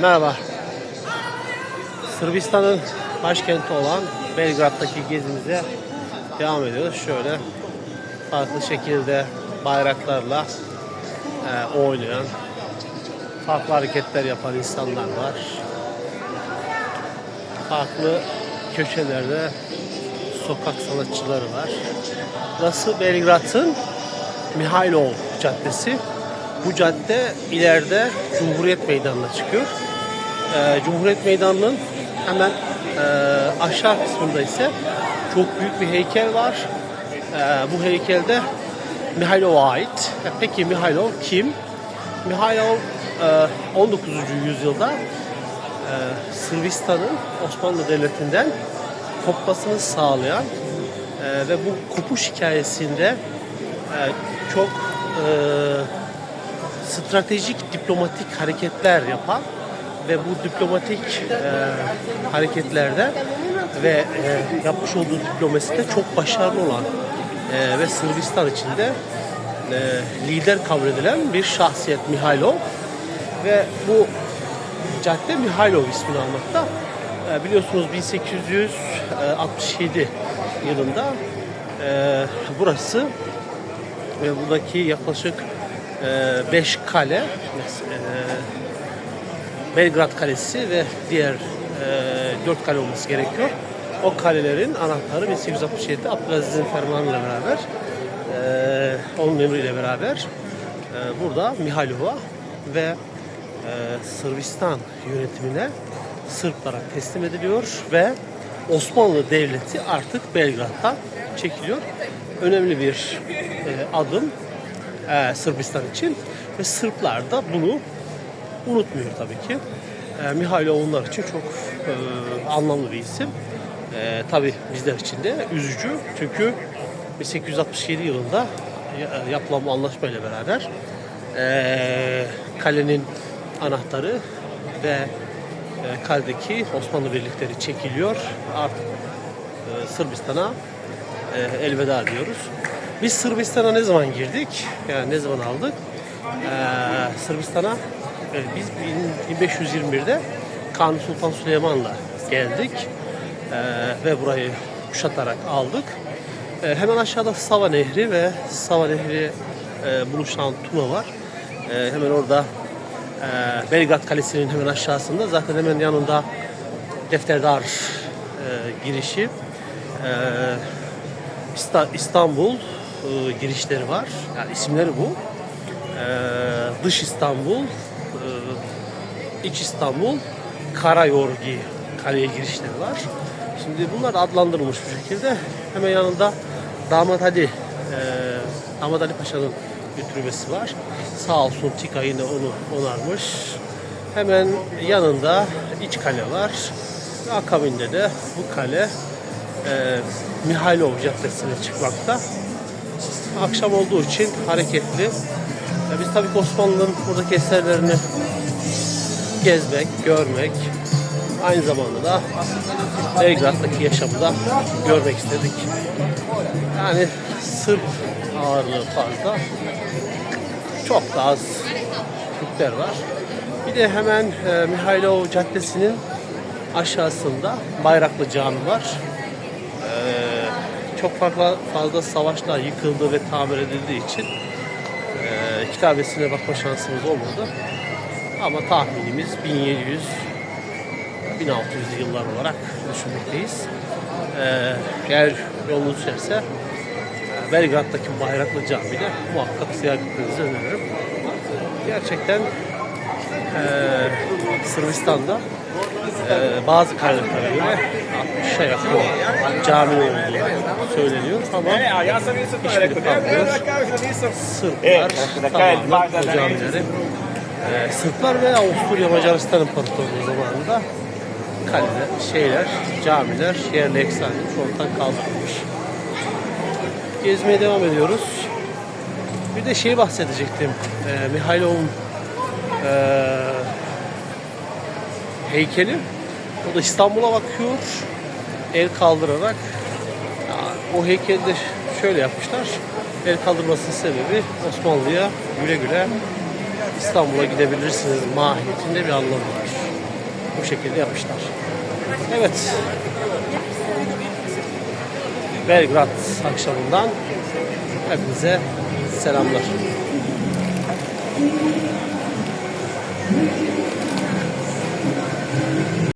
Merhaba. Sırbistan'ın başkenti olan Belgrad'daki gezimize devam ediyoruz. Şöyle farklı şekilde bayraklarla e, oynayan, farklı hareketler yapan insanlar var. Farklı köşelerde sokak sanatçıları var. Burası Belgrad'ın Mihailov Caddesi. Bu cadde ileride Cumhuriyet Meydanı'na çıkıyor. Ee, Cumhuriyet Meydanı'nın hemen e, aşağı kısmında ise çok büyük bir heykel var. Ee, bu heykelde Mihailov'a ait. E, Peki Mihailov kim? Mihailov e, 19. yüzyılda e, Sırbistan'ın Osmanlı Devleti'nden kopmasını sağlayan e, ve bu kopuş hikayesinde e, çok e, stratejik diplomatik hareketler yapan ve bu diplomatik e, hareketlerde ve e, yapmış olduğu diplomaside çok başarılı olan e, ve Sırbistan içinde e, lider kabul edilen bir şahsiyet Mihailov ve bu cadde Mihailov ismini almakta. E, biliyorsunuz 1867 yılında e, burası ve buradaki yaklaşık 5 kale e, Belgrad Kalesi ve diğer 4 kale olması gerekiyor. O kalelerin anahtarı 1867'de Abdülaziz'in fermanıyla beraber onun emriyle beraber burada Mihailov'a ve Sırbistan yönetimine Sırplara teslim ediliyor ve Osmanlı Devleti artık Belgrad'dan çekiliyor. Önemli bir adım e, Sırbistan için ve Sırplar da bunu unutmuyor tabii ki. E, Mihailo onlar için çok e, anlamlı bir isim. E, tabii bizler için de üzücü çünkü 1867 yılında e, yapılan bu anlaşmayla beraber e, kalenin anahtarı ve e, kaledeki Osmanlı birlikleri çekiliyor. Artık e, Sırbistan'a e, elveda diyoruz. Biz Sırbistan'a ne zaman girdik? Yani ne zaman aldık? Ee, Sırbistan'a e, biz 1521'de Kanuni Sultan Süleyman'la geldik Ee, ve burayı kuşatarak aldık. Ee, hemen aşağıda Sava Nehri ve Sava Nehri e, buluşan Tuna var. Ee, hemen orada e, Belgrad Kalesi'nin hemen aşağısında zaten hemen yanında Defterdar e, girişi. E, İsta- İstanbul e, girişleri var. Yani isimleri bu. E, dış İstanbul, e, iç İstanbul, Karayorgi kaleye girişleri var. Şimdi bunlar adlandırılmış bu şekilde. Hemen yanında Damat Ali, e, Damat Ali Paşa'nın bir türbesi var. Sağ olsun TİKA yine onu onarmış. Hemen yanında iç kale var. Ve akabinde de bu kale e, Mihailov Caddesi'ne çıkmakta. Akşam olduğu için hareketli. E, biz tabii ki Osmanlı'nın buradaki eserlerini gezmek, görmek, aynı zamanda da Belgrad'daki yaşamı da görmek istedik. Yani Sırp ağırlığı fazla. Çok da az Türkler var. Bir de hemen e, Mihailov Caddesi'nin aşağısında Bayraklı Cami var. Çok farklı fazla savaşlar yıkıldı ve tamir edildiği için e, kitabesine bakma şansımız olmadı. Ama tahminimiz 1700 1600 yıllar olarak düşünmekteyiz. Ee, eğer yolunuz düşerse Belgrad'daki Bayraklı Camii'de muhakkak ziyaret etmenizi öneririm. Gerçekten e, Sırbistan'da e, bazı kaynaklara göre 60'a yakın cami olduğu söyleniyor ama hiçbiri kalmıyor. Sırplar o camileri e, Sırplar ve Avusturya Macaristan İmparatorluğu zamanında kaleler, şeyler, camiler yerle edilmiş, ortadan kaldırılmış. Gezmeye devam ediyoruz. Bir de şey bahsedecektim. E, Mihailov'un e, heykeli. O da İstanbul'a bakıyor. El kaldırarak. Ya, o heykeli şöyle yapmışlar. El kaldırmasının sebebi Osmanlı'ya güle güle İstanbul'a gidebilirsiniz mahiyetinde bir anlamı var. bu şekilde yapmışlar. Evet. Belgrad akşamından hepinize selamlar.